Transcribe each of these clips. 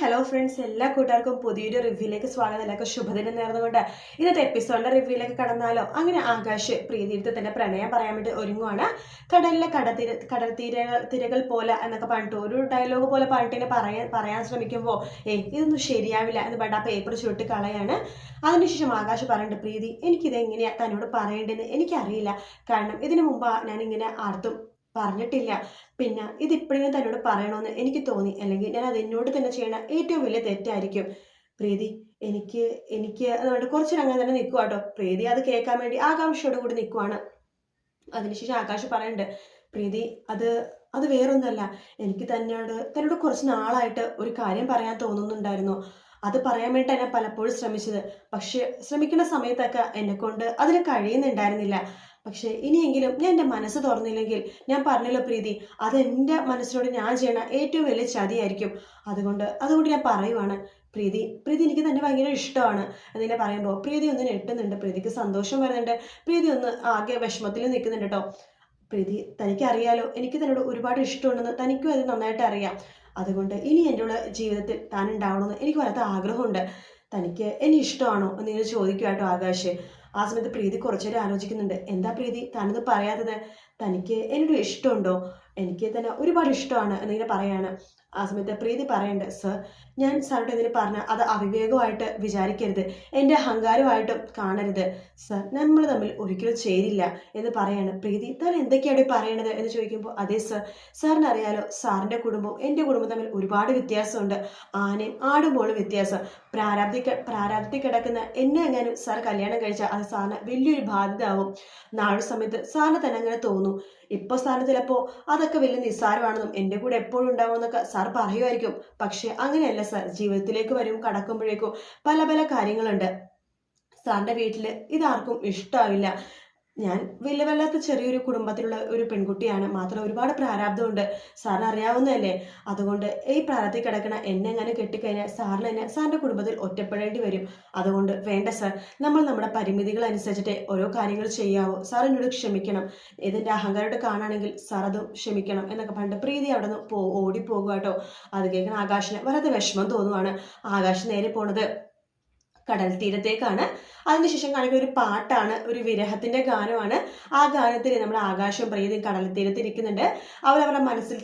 Hello friends എല്ലാ കൂട്ടുകാർക്കും പുതിയൊരു റിവ്യൂയിലേക്ക് സ്വാഗതം. എല്ലാവർക്കും ശുഭദിനം നേർന്നുകൊണ്ട് ഇന്നത്തെ എപ്പിസോഡിന്റെ റിവ്യൂയിലേക്ക് കടന്നാലോ? അങ്ങനെ ആകാശ് പ്രീതിയുടെ തന്നെ പ്രണയം പറയാൻ വേണ്ടി ഒരുങ്ങുവാണ്. കടലിലെ കടതിര കടൽ തിരകൾ പോലെ എന്നൊക്കെ പറഞ്ഞിട്ട് ഒരു ഡയലോഗ് പോലെ പറഞ്ഞിട്ട് പറയാൻ പറയാൻ ശ്രമിക്കുമ്പോൾ ഏയ് ഇതൊന്നും ശരിയാവില്ല എന്ന് പറഞ്ഞിട്ട് ആ പേപ്പർ ചുരുട്ടി കളയാണ് അതിനുശേഷം ആകാശ് പറയുന്നുണ്ട് പ്രീതി എനിക്കിത് എങ്ങനെയാ തന്നോട് പറയേണ്ടതെന്ന് എനിക്കറിയില്ല. കാരണം ഇതിനു മുമ്പ് ഞാനിങ്ങനെ ആർത്തും പറഞ്ഞിട്ടില്ല. പിന്നെ ഇതിപ്പോഴും തന്നോട് പറയണമെന്ന് എനിക്ക് തോന്നി. അല്ലെങ്കിൽ ഞാൻ അത് എന്നോട് തന്നെ ചെയ്യണ ഏറ്റവും വലിയ തെറ്റായിരിക്കും. പ്രീതി എനിക്ക് എനിക്ക് അതുകൊണ്ട് കുറച്ച് അങ്ങനെ തന്നെ നിൽക്കുക കേട്ടോ പ്രീതി അത് കേൾക്കാൻ വേണ്ടി ആകാംക്ഷയോട് കൂടി നിൽക്കുവാണ്. അതിനുശേഷം ആകാശ് പറയുന്നുണ്ട് പ്രീതി അത് അത് വേറൊന്നല്ല. എനിക്ക് തന്നോട് തന്നോട് കുറച്ച് നാളായിട്ട് ഒരു കാര്യം പറയാൻ തോന്നുന്നുണ്ടായിരുന്നു. അത് പറയാൻ വേണ്ടി ഞാൻ പലപ്പോഴും ശ്രമിച്ചത്. പക്ഷെ ശ്രമിക്കുന്ന സമയത്തൊക്കെ എന്നെ കൊണ്ട് അതിന് കഴിയുന്നുണ്ടായിരുന്നില്ല. പക്ഷെ ഇനിയെങ്കിലും ഞാൻ എന്റെ മനസ്സ് തുറന്നില്ലെങ്കിൽ ഞാൻ പറഞ്ഞല്ലോ പ്രീതി അത് എന്റെ മനസ്സിനോട് ഞാൻ ചെയ്യണ ഏറ്റവും വലിയ ചതിയായിരിക്കും. അതുകൊണ്ട് അതുകൊണ്ട് ഞാൻ പറയുവാണ് പ്രീതി പ്രീതി എനിക്ക് തന്നെ ഭയങ്കര ഇഷ്ടമാണ്. എന്നിങ്ങനെ പറയുമ്പോൾ പ്രീതി ഒന്ന് ഞെട്ടുന്നുണ്ട് പ്രീതിക്ക് സന്തോഷം വരുന്നുണ്ട് പ്രീതി ഒന്ന് ആകെ വിഷമത്തിൽ നിൽക്കുന്നുണ്ട് കേട്ടോ പ്രീതി തനിക്കറിയാലോ എനിക്ക് തന്നോട് ഒരുപാട് ഇഷ്ടമുണ്ടെന്ന് തനിക്കും അത് നന്നായിട്ട് അറിയാം. അതുകൊണ്ട് ഇനി എന്റെ ജീവിതത്തിൽ താൻ ഉണ്ടാവണമെന്ന് എനിക്ക് വല്ലാത്ത ആഗ്രഹമുണ്ട്. തനിക്ക് എന്നെ ഇഷ്ടമാണോ എന്നിങ്ങനെ ചോദിക്കുക കേട്ടോ ആകാശ്. ആ സമയത്ത് പ്രീതി കുറച്ചേരം ആലോചിക്കുന്നുണ്ട്. എന്താ പ്രീതി? താനത് പറയാത്തത്. തനിക്ക് എന്നോട് ഇഷ്ടമുണ്ടോ? എനിക്ക് തന്നെ ഒരുപാട് ഇഷ്ടമാണ് എന്നിങ്ങനെ പറയാണ്. ആ സമയത്ത് പ്രീതി പറയണ്ട സർ ഞാൻ സാറിന്റെ ഇതിന് പറഞ്ഞ അത് അവിവേകമായിട്ട് വിചാരിക്കരുത്. എന്റെ അഹങ്കാരമായിട്ടും കാണരുത്. സർ നമ്മൾ തമ്മിൽ ഒരിക്കലും ചേരില്ല എന്ന് പറയാണ് പ്രീതി. താൻ എന്തൊക്കെയാണ് പറയണത് എന്ന് ചോദിക്കുമ്പോൾ അതെ സർ. സാറിന് അറിയാലോ സാറിന്റെ കുടുംബവും എന്റെ കുടുംബം തമ്മിൽ ഒരുപാട് വ്യത്യാസമുണ്ട്. ആനയും ആടുമ്പോഴും വ്യത്യാസം. പ്രാരാബ്ധി പ്രാരാബ്ധി കിടക്കുന്ന എന്നെ എങ്ങാനും സാർ കല്യാണം കഴിച്ചാൽ അത് സാറിന് വലിയൊരു ബാധ്യത ആവും നാളെ സമയത്ത് സാറിന് തന്നെ അങ്ങനെ തോന്നും. ഇപ്പോൾ സാറിന് ചിലപ്പോൾ അതൊക്കെ വലിയ നിസ്സാരമാണെന്നും എന്റെ കൂടെ എപ്പോഴും ഉണ്ടാവുമെന്നൊക്കെ സാർ പറയുമായിരിക്കും. പക്ഷെ അങ്ങനെയല്ല സാർ. ജീവിതത്തിലേക്ക് വരും കടക്കുമ്പോഴേക്കും പല പല കാര്യങ്ങളുണ്ട്. സാറിന്റെ വീട്ടിൽ ഇതാർക്കും ഇഷ്ടമാവില്ല ഞാൻ വലിയ വല്ലാത്ത ചെറിയൊരു കുടുംബത്തിലുള്ള ഒരു പെൺകുട്ടിയാണ്. മാത്രം ഒരുപാട് പ്രാരാബ്ദമുണ്ട്. സാറിന് അറിയാവുന്നതല്ലേ? അതുകൊണ്ട് ഈ പ്രാരത്തിൽ കിടക്കണ എന്നെ എങ്ങനെ കെട്ടിക്കഴിഞ്ഞാൽ സാറിന് എന്നെ സാറിന്റെ കുടുംബത്തിൽ ഒറ്റപ്പെടേണ്ടി വരും. അതുകൊണ്ട് വേണ്ട സാർ നമ്മൾ നമ്മുടെ പരിമിതികൾ അനുസരിച്ചിട്ട് ഓരോ കാര്യങ്ങൾ ചെയ്യാവോ. സാർ എന്നോട് ക്ഷമിക്കണം. ഇതിന്റെ അഹങ്കാരോട് കാണുകയാണെങ്കിൽ സാർ അതും ക്ഷമിക്കണം എന്നൊക്കെ പണ്ട് പ്രീതി അവിടെ നിന്ന് പോ ഓടിപ്പോകുക കേട്ടോ. അത് കേൾക്കുന്ന ആകാശിന് വളരെ വിഷമം തോന്നുവാണ്. ആകാശ് നേരെ പോണത് കടൽ തീരത്തേക്കാണ്. അതിനുശേഷം കാണിക്കുന്ന ഒരു പാട്ടാണ് ഒരു വിരഹത്തിന്റെ ഗാനമാണ്. ആ ഗാനത്തിൽ നമ്മൾ ആകാശം പ്രീതിയും കടൽ തീരത്തിരിക്കുന്നുണ്ട്. അവരവരുടെ മനസ്സിൽ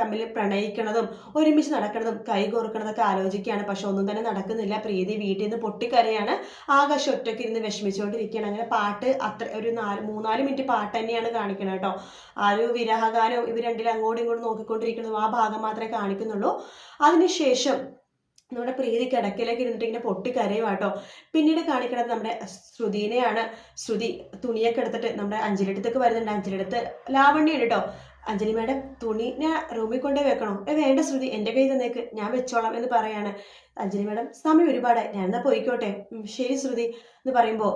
തമ്മിൽ പ്രണയിക്കണതും ഒരുമിച്ച് നടക്കണതും കൈകോർക്കണതൊക്കെ ആലോചിക്കുകയാണ്. പക്ഷെ ഒന്നും തന്നെ നടക്കുന്നില്ല. പ്രീതി വീട്ടിൽ നിന്ന് പൊട്ടിക്കരയാണ്. ആകാശം ഒറ്റയ്ക്ക് ഇരുന്ന് വിഷമിച്ചുകൊണ്ടിരിക്കുകയാണ്. അങ്ങനെ പാട്ട് അത്ര ഒരു നാല് മൂന്നാൽ മിനിറ്റ് പാട്ട് തന്നെയാണ് കാണിക്കുന്നത് കേട്ടോ. ആ ഒരു വിരഹഗാനം ഇവർ രണ്ടിലും അങ്ങോട്ടും ഇങ്ങോട്ടും നോക്കിക്കൊണ്ടിരിക്കുന്നതും ആ ഭാഗം മാത്രമേ കാണിക്കുന്നുള്ളൂ. അതിനുശേഷം നമ്മുടെ പ്രീതി കിടക്കിലേക്ക് ഇരുന്നിട്ട് ഇങ്ങനെ പൊട്ടിക്കരയും കേട്ടോ പിന്നീട് കാണിക്കണത് നമ്മുടെ ശ്രുതിനെയാണ്. ശ്രുതി തുണിയൊക്കെ എടുത്തിട്ട് നമ്മുടെ അഞ്ചലിടത്തേക്ക് വരുന്നുണ്ട്. അഞ്ചലിടത്ത് ലാവണ്യാണ് കേട്ടോ അഞ്ജലി മാഡം തുണി ഞാൻ റൂമിൽ കൊണ്ടേ വെക്കണോ. വേണ്ട ശ്രുതി എന്റെ കയ്യിൽ തന്നേക്ക്. ഞാൻ വെച്ചോളാം എന്ന് പറയാണ്. അഞ്ജലി മാഡം സമയം ഒരുപാടായി. ഞാൻ എന്നാ പോയിക്കോട്ടെ? ശരി ശ്രുതി എന്ന് പറയുമ്പോൾ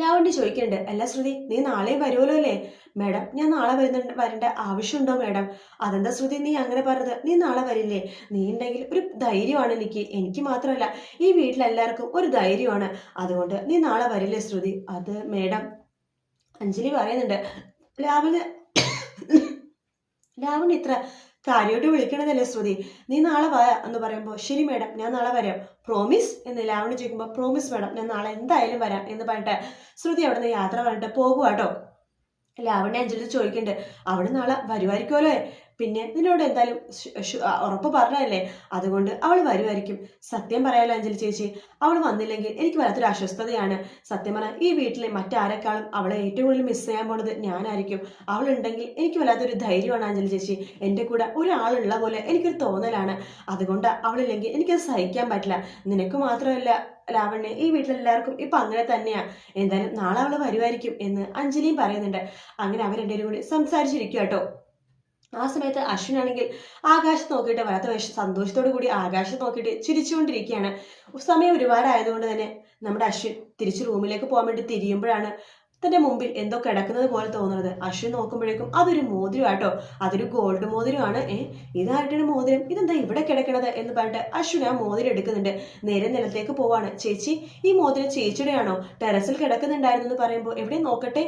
ലാവണ്യ ചോദിക്കുന്നുണ്ട് അല്ല ശ്രുതി നീ നാളെ വരുമല്ലോ അല്ലേ? മേഡം ഞാൻ നാളെ വരുന്നുണ്ട് വരേണ്ട ആവശ്യമുണ്ടോ മേഡം? അതെന്താ ശ്രുതി നീ അങ്ങനെ പറഞ്ഞത്? നീ നാളെ വരില്ലേ? നീ ഉണ്ടെങ്കിൽ ഒരു ധൈര്യമാണ് എനിക്ക്. എനിക്ക് മാത്രമല്ല ഈ വീട്ടിലെല്ലാവർക്കും ഒരു ധൈര്യമാണ്. അതുകൊണ്ട് നീ നാളെ വരില്ലേ ശ്രുതി? അത് മേഡം അഞ്ജലി പറയുന്നുണ്ട്. ലാവണ്യ ലാവണ്യ ഇത്ര കാര്യമായിട്ട് വിളിക്കണതല്ലേ ശ്രുതി? നീ നാളെ വാ എന്ന് പറയുമ്പോൾ ശരി മേഡം ഞാൻ നാളെ വരാം. പ്രോമിസ് എന്ന് ലാവണി ചോദിക്കുമ്പോൾ പ്രോമിസ് മേഡം ഞാൻ നാളെ എന്തായാലും വരാം എന്ന് പറഞ്ഞിട്ട് ശ്രുതി അവിടെ നിന്ന് യാത്ര പറഞ്ഞിട്ട് പോകുക കേട്ടോ ലാവണ്യ അഞ്ജലി ചോദിക്കുന്നുണ്ട് അവിടെ നാളെ വരുമായിരിക്കുമല്ലോ പിന്നെ നിന്നോട് എന്തായാലും ഉറപ്പ് പറഞ്ഞതല്ലേ? അതുകൊണ്ട് അവൾ വരുമായിരിക്കും. സത്യം പറയാലോ അഞ്ജലി ചേച്ചി അവൾ വന്നില്ലെങ്കിൽ എനിക്ക് വല്ലാത്തൊരു അസ്വസ്ഥതയാണ്. സത്യം പറഞ്ഞാൽ ഈ വീട്ടിലെ മറ്റാരെക്കാളും അവളെ ഏറ്റവും കൂടുതൽ മിസ് ചെയ്യാൻ പോണത് ഞാനായിരിക്കും. അവൾ ഉണ്ടെങ്കിൽ എനിക്ക് വല്ലാത്തൊരു ധൈര്യമാണ് അഞ്ജലി ചേച്ചി. എന്റെ കൂടെ ഒരാളുള്ള പോലെ എനിക്കൊരു തോന്നലാണ്. അതുകൊണ്ട് അവളില്ലെങ്കിൽ എനിക്കത് സഹിക്കാൻ പറ്റില്ല. നിനക്ക് മാത്രമല്ല ലാവണ്യ ഈ വീട്ടിലെല്ലാവർക്കും ഇപ്പൊ അങ്ങനെ തന്നെയാണ് എന്തായാലും നാളെ അവൾ വരുമായിരിക്കും എന്ന് അഞ്ജലിയും പറയുന്നുണ്ട്. അങ്ങനെ അവർ രണ്ടുപേരും കൂടി സംസാരിച്ചിരിക്കും കേട്ടോ ആ സമയത്ത് അശ്വിനാണെങ്കിൽ ആകാശത്ത് നോക്കിയിട്ട് വളരെ വിഷ സന്തോഷത്തോടു കൂടി ആകാശത്ത് നോക്കിയിട്ട് ചിരിച്ചുകൊണ്ടിരിക്കുകയാണ്. സമയം ഒരുപാടായതുകൊണ്ട് തന്നെ നമ്മുടെ അശ്വിൻ തിരിച്ച് റൂമിലേക്ക് പോകാൻ വേണ്ടി തിരിയുമ്പോഴാണ് തന്റെ മുമ്പിൽ എന്തോ കിടക്കുന്നത് പോലെ തോന്നുന്നത്. അശ്വിൻ നോക്കുമ്പോഴേക്കും അതൊരു മോതിരം ആട്ടോ. അതൊരു ഗോൾഡ് മോതിരമാണ്. ഏ ഇതായിട്ടാണ് മോതിരം? ഇതെന്താ ഇവിടെ കിടക്കണത് എന്ന് പറഞ്ഞിട്ട് അശ്വിൻ ആ മോതിരം എടുക്കുന്നുണ്ട്. നേരെ നിലത്തേക്ക് പോവാണ്. ചേച്ചി ഈ മോതിരം ചേച്ചിയുടെയാണോ? ടെറസിൽ കിടക്കുന്നുണ്ടായിരുന്നു എന്ന് പറയുമ്പോൾ എവിടെ നോക്കട്ടെ.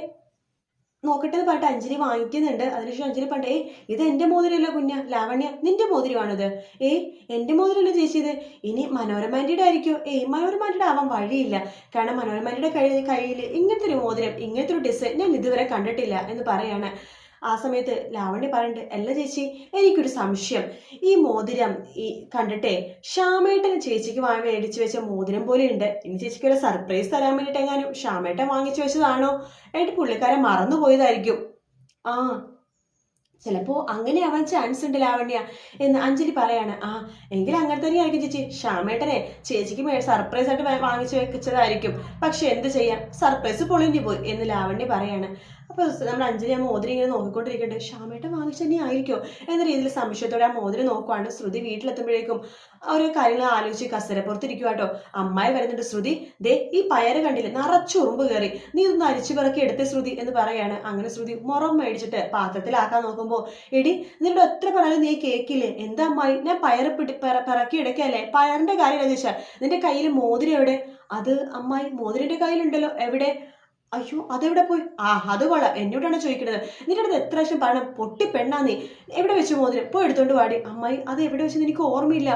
നോക്കട്ടെ എന്ന് പറഞ്ഞിട്ട് അഞ്ജലി വാങ്ങിക്കുന്നുണ്ട്. അതിനുശേഷം അഞ്ജലി പറഞ്ഞിട്ട് ഏയ് ഇത് എന്റെ മോതിരമല്ല കുഞ്ഞ. ലാവണ്യ നിന്റെ മോതിരമാണിത്. ഏയ് എന്റെ മോതിരമല്ല ചേച്ചി ഇത്. ഇനി മനോരമാന്റെ ആയിരിക്കും. ഏയ് മനോരമാന്റെ ആവാൻ വഴിയില്ല. കാരണം മനോരമാന്റെ കയ്യിൽ കയ്യിൽ ഇങ്ങനത്തെ ഒരു മോതിരം ഇങ്ങനത്തെ ഒരു ഡിസൈൻ ഞാൻ ഇതുവരെ കണ്ടിട്ടില്ല എന്ന് പറയാണ്. ആ സമയത്ത് ലാവണ്യ പറയുന്നുണ്ട് അല്ല ചേച്ചി എനിക്കൊരു സംശയം. ഈ മോതിരം ഈ കണ്ടിട്ടേ ശ്യാമേട്ടൻ ചേച്ചിക്ക് മേടിച്ചു വെച്ച മോതിരം പോലെ ഉണ്ട് ഇനി ചേച്ചിക്ക് ഒരു സർപ്രൈസ് തരാൻ വേണ്ടിയിട്ട് എങ്ങാനും ശ്യാമേട്ടൻ വാങ്ങിച്ചു വെച്ചതാണോ? എന്നിട്ട് പുള്ളിക്കാരൻ മറന്നു പോയതായിരിക്കും. ആ ചിലപ്പോ അങ്ങനെ ആവാൻ ചാൻസ് ഉണ്ട് ലാവണ്യ എന്ന് അഞ്ജലി പറയാണ്. ആ എങ്കിൽ അങ്ങനെ തന്നെയായിരിക്കും ചേച്ചി. ശ്യാമേട്ടനെ ചേച്ചിക്ക് സർപ്രൈസ് ആയിട്ട് വാങ്ങിച്ചു വെച്ചതായിരിക്കും. പക്ഷെ എന്ത് ചെയ്യാം? സർപ്രൈസ് പൊളിഞ്ഞു പോയി എന്ന് ലാവണ്യ പറയാണ്. അപ്പൊ നമ്മൾ അഞ്ജലി ആ മോതിരം ഇങ്ങനെ നോക്കിക്കൊണ്ടിരിക്കട്ടെ. ശ്യാമേട്ട വാങ്ങിച്ചു തന്നെ ആയിരിക്കോ? എന്ന രീതിയിൽ സംശയത്തോടെ ആ മോതിരം നോക്കുവാണ് ശ്രുതി വീട്ടിലെത്തുമ്പോഴേക്കും ഓരോ കാര്യങ്ങൾ ആലോചിച്ച് കസരപ്പുറത്തിരിക്കുക കേട്ടോ അമ്മായി വരുന്നുണ്ട് ശ്രുതി ദേ ഈ പയറ് കണ്ടില്ല? നിറച്ചു ഉറുമ്പ് കയറി. നീ ഇതൊന്ന് അരിച്ചു പിറക്കി എടുത്തേ ശ്രുതി എന്ന് പറയാണ്. അങ്ങനെ ശ്രുതി മുറം മേടിച്ചിട്ട് പാത്രത്തിലാക്കാൻ നോക്കുമ്പോൾ എടി നിന്നോട് എത്ര പറഞ്ഞാലും നീ കേക്കില്ലേ? എന്താ അമ്മായി? ഞാൻ പയറ് പിടി പിറ- പിറക്കി എടുക്കല്ലേ പയറിന്റെ കാര്യം എന്താ ചോദിച്ചാൽ നിന്റെ കയ്യിൽ മോതിരം എവിടെ? അത് അമ്മായി മോതിരന്റെ കയ്യിലുണ്ടല്ലോ. എവിടെ? അയ്യോ അതെവിടെ പോയി? ആ അത് കൊള്ളാം എന്നോടാണ് ചോദിക്കുന്നത് നിന്റെ അടുത്ത് എത്ര പ്രാവശ്യം പറയണം? പൊട്ടി പെണ്ണാ നീ എവിടെ വെച്ച് മോതിരം? പോയി എടുത്തോണ്ട് വാടി. അമ്മായി അത് എവിടെ വെച്ചെന്ന് എനിക്ക് ഓർമ്മയില്ല?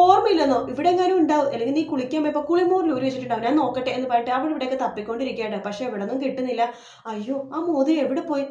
ഓർമ്മയില്ലെന്നോ? ഇവിടെ എങ്ങാനും ഉണ്ടാവും. അല്ലെങ്കിൽ നീ കുളിക്കാൻ പോയപ്പോൾ കുളിമൂറിൽ ഊരി വെച്ചിട്ടുണ്ടാവും. ഞാൻ നോക്കട്ടെ എന്ന് പറഞ്ഞിട്ട് അവിടെ ഇവിടെയൊക്കെ തപ്പിക്കൊണ്ടിരിക്കുകയാണ്. പക്ഷെ എവിടെ നിന്നും കിട്ടുന്നില്ല. അയ്യോ ആ മോതിരം എവിടെ പോയി?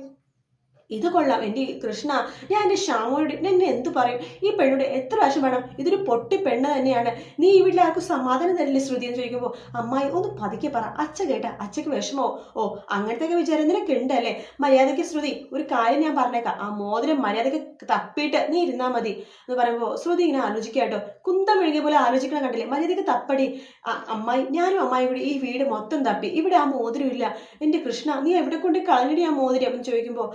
ഇത് കൊള്ളാം എന്റെ കൃഷ്ണ. ഞാൻ എന്റെ ശ്യാമോട് എന്നെ എന്ത് പറയും? ഈ പെണ്ണോട് എത്ര പ്രാവശ്യം വേണം? ഇതൊരു പൊട്ടി പെണ്ണ് തന്നെയാണ്. നീ ഈ വീട്ടിൽ ആർക്കും സമാധാനം തരില്ലേ ശ്രുതി എന്ന് ചോദിക്കുമ്പോൾ അമ്മായി ഒന്ന് പതുക്കെ പറ. അച്ഛ കേട്ട അച്ഛക്ക് വിഷമോ? ഓ അങ്ങനത്തെയൊക്കെ വിചാരം നിനക്ക് ഉണ്ടല്ലേ മര്യാദയ്ക്ക് ശ്രുതി ഒരു കാര്യം ഞാൻ പറഞ്ഞേക്കാം. ആ മോതിരം മര്യാദയ്ക്ക് തപ്പിയിട്ട് നീ ഇരുന്നാൽ മതി എന്ന് പറയുമ്പോൾ ശ്രുതി ഇങ്ങനെ ആലോചിക്കാട്ടോ കുന്തം ഒഴുകിയ പോലെ ആലോചിക്കണം കണ്ടില്ലേ? മര്യാദയ്ക്ക് തപ്പടി. അമ്മായി ഞാനും അമ്മായി കൂടി ഈ വീട് മൊത്തം തപ്പി. ഇവിടെ ആ മോതിരം ഇല്ല. എന്റെ കൃഷ്ണ നീ എവിടെ കൊണ്ട് കളഞ്ഞിടി ആ മോതിരം എന്ന് ചോദിക്കുമ്പോൾ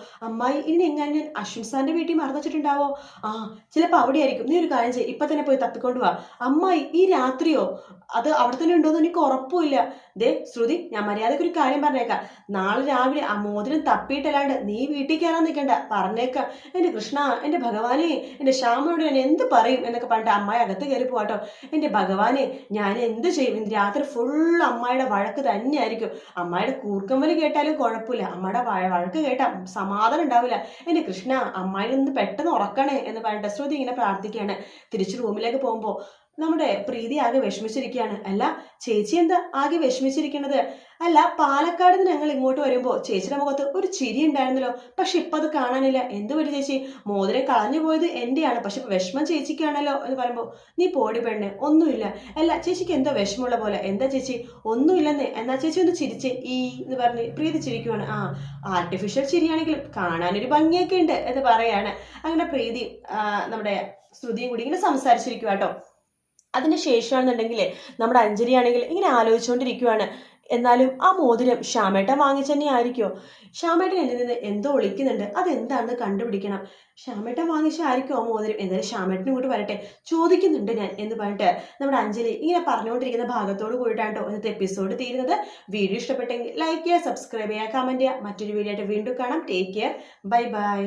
അമ്മായി ഇനി എങ്ങനെ ഞാൻ അശ്വിൻ സാറിന്റെ വീട്ടിൽ മറന്നുവെച്ചിട്ടുണ്ടാവോ ആ ചിലപ്പോൾ അവിടെ ആയിരിക്കും നീ ഒരു കാര്യം ചെയ്യും. ഇപ്പൊ തന്നെ പോയി തപ്പിക്കൊണ്ട് വാ. അമ്മായി ഈ രാത്രിയോ? അത് അവിടെ തന്നെ ഉണ്ടോന്ന് എനിക്ക് ഉറപ്പില്ല ദേ ശ്രുതി ഞാൻ മര്യാദയ്ക്ക് ഒരു കാര്യം പറഞ്ഞേക്കാം. നാളെ രാവിലെ ആ മോതിരം തപ്പിയിട്ടല്ലാണ്ട് നീ വീട്ടിൽ കയറാൻ നിൽക്കണ്ട. പറഞ്ഞേക്കാം. എന്റെ കൃഷ്ണ എന്റെ ഭഗവാനെ എന്റെ ശ്യാമനോട് ഞാൻ എന്ത് പറയും എന്നൊക്കെ പറഞ്ഞിട്ട് അമ്മായി അകത്ത് കയറി പോവാട്ടോ എന്റെ ഭഗവാനെ ഞാൻ എന്ത് ചെയ്യും? രാത്രി ഫുൾ അമ്മായിയുടെ വഴക്ക് തന്നെയായിരിക്കും. അമ്മായിയുടെ കൂർക്കമ്പൽ കേട്ടാലും കുഴപ്പമില്ല. അമ്മയുടെ വഴ- വഴക്ക് കേട്ടാൽ സമാധാനം ഉണ്ടാവില്ല. എന്റെ കൃഷ്ണ അമ്മായി ഒന്ന് പെട്ടെന്ന് ഉറക്കണേ എന്ന് പറഞ്ഞിട്ട് ശ്രുതി ഇങ്ങനെ പ്രാർത്ഥിക്കുകയാണ്. തിരിച്ച് റൂമിലേക്ക് പോകുമ്പോൾ നമ്മുടെ പ്രീതി ആകെ വിഷമിച്ചിരിക്കുകയാണ്. അല്ല ചേച്ചി എന്താ ആകെ വിഷമിച്ചിരിക്കണത്? അല്ല പാലക്കാട് നിന്ന് ഞങ്ങൾ ഇങ്ങോട്ട് വരുമ്പോൾ ചേച്ചിയുടെ മുഖത്ത് ഒരു ചിരി ഉണ്ടായിരുന്നല്ലോ. പക്ഷെ ഇപ്പൊ അത് കാണാനില്ല. എന്ത് പറ്റി ചേച്ചി? മോതിരം കളഞ്ഞു പോയത് എന്റെയാണ്. പക്ഷെ വിഷമം ചേച്ചിക്കാണല്ലോ എന്ന് പറയുമ്പോൾ നീ പോടി പെണ്ണ് ഒന്നുമില്ല. അല്ല ചേച്ചിക്ക് എന്തോ വിഷമമുള്ള പോലെ. എന്താ ചേച്ചി? ഒന്നുമില്ലെന്ന്. എന്നാ ചേച്ചി ഒന്ന് ചിരിച്ച്. ഈ എന്ന് പറഞ്ഞ് പ്രീതി ചിരിക്കുവാണ്. ആ ആർട്ടിഫിഷ്യൽ ചിരിയാണെങ്കിലും കാണാനൊരു ഭംഗിയൊക്കെ ഉണ്ട് എന്ന് പറയാണ്. അങ്ങനെ പ്രീതി നമ്മുടെ ശ്രുതിയും കൂടി ഇങ്ങനെ സംസാരിച്ചിരിക്കുക കേട്ടോ അതിന് ശേഷമാണെന്നുണ്ടെങ്കിൽ നമ്മുടെ അഞ്ജലി ആണെങ്കിൽ ഇങ്ങനെ ആലോചിച്ചുകൊണ്ടിരിക്കുവാണ് എന്നാലും ആ മോതിരം ശ്യാമേട്ടൻ വാങ്ങിച്ചു തന്നെ ആയിരിക്കുമോ ശ്യാമേട്ടൻ എന്നിൽ നിന്ന് എന്തോ ഒളിക്കുന്നുണ്ട്. അതെന്താണെന്ന് കണ്ടുപിടിക്കണം. ശ്യാമേട്ടൻ വാങ്ങിച്ചായിരിക്കും ആ മോതിരം? എന്തായാലും ശ്യാമേട്ടനും കൂടി വരട്ടെ. ചോദിക്കുന്നുണ്ട് ഞാൻ എന്ന് പറഞ്ഞിട്ട് നമ്മുടെ അഞ്ജലി ഇങ്ങനെ പറഞ്ഞുകൊണ്ടിരിക്കുന്ന ഭാഗത്തോട് കൂടിയിട്ടാണ് ഇന്നത്തെ എപ്പിസോഡ് തീരുന്നത്. വീഡിയോ ഇഷ്ടപ്പെട്ടെങ്കിൽ ലൈക്ക് ചെയ്യുക സബ്സ്ക്രൈബ് ചെയ്യുക കമന്റ് ചെയ്യുക. മറ്റൊരു വീഡിയോ ആയിട്ട് വീണ്ടും കാണാം. Take care bye bye